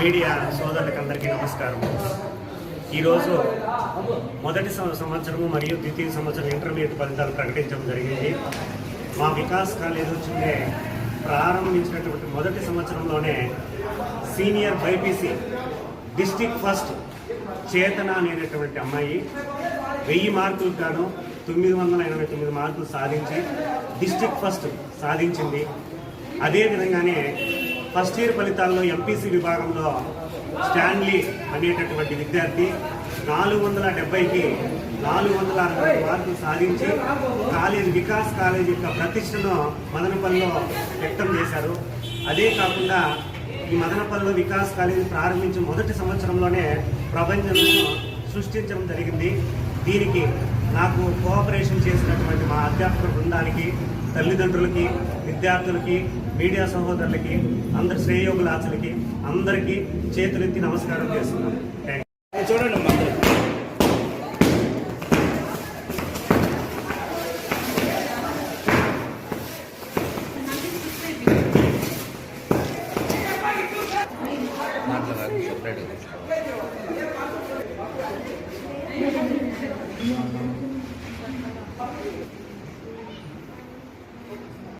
Media సోదరులకు అందరికీ నమస్కారం ఈరోజు మొదటి సంవత్సరము మరియు ద్వితీయ సంవత్సరం ఇంటర్మీడియట్ ఫలితాలు ప్రకటించడం జరిగింది. మా వికాస్ కాలేజ్ వచ్చిందే ప్రారంభించినటువంటి మొదటి సంవత్సరంలోనే సీనియర్ బైపీసీ డిస్టిక్ ఫస్ట్ చేతన అనేటటువంటి అమ్మాయి వెయ్యి మార్కులకు గాను తొమ్మిది వందల ఎనభై తొమ్మిది మార్కులు సాధించి డిస్టిక్ ఫస్ట్ సాధించింది. అదేవిధంగానే ఫస్ట్ ఇయర్ ఫలితాల్లో ఎంపీసీ విభాగంలో స్టాన్లీ అనేటటువంటి విద్యార్థి నాలుగు వందల డెబ్బైకి నాలుగు వందల అరవై మార్కులు సాధించి కాలేజ్ వికాస్ కాలేజ్ యొక్క ప్రతిష్టను మదనపల్లిలో వ్యక్తం చేశారు. అదే కాకుండా ఈ మదనపల్లిలో వికాస్ కాలేజీ ప్రారంభించిన మొదటి సంవత్సరంలోనే ప్రపంచంలో సృష్టించడం జరిగింది. దీనికి నాకు కోఆపరేషన్ చేసినటువంటి మా అధ్యాపక బృందానికి తల్లిదండ్రులకి విద్యార్థులకి మీడియా సహోదరులకి అందరి శ్రేయోగులాచలకి అందరికీ చేతులెత్తి నమస్కారం చేస్తున్నాను చూడండి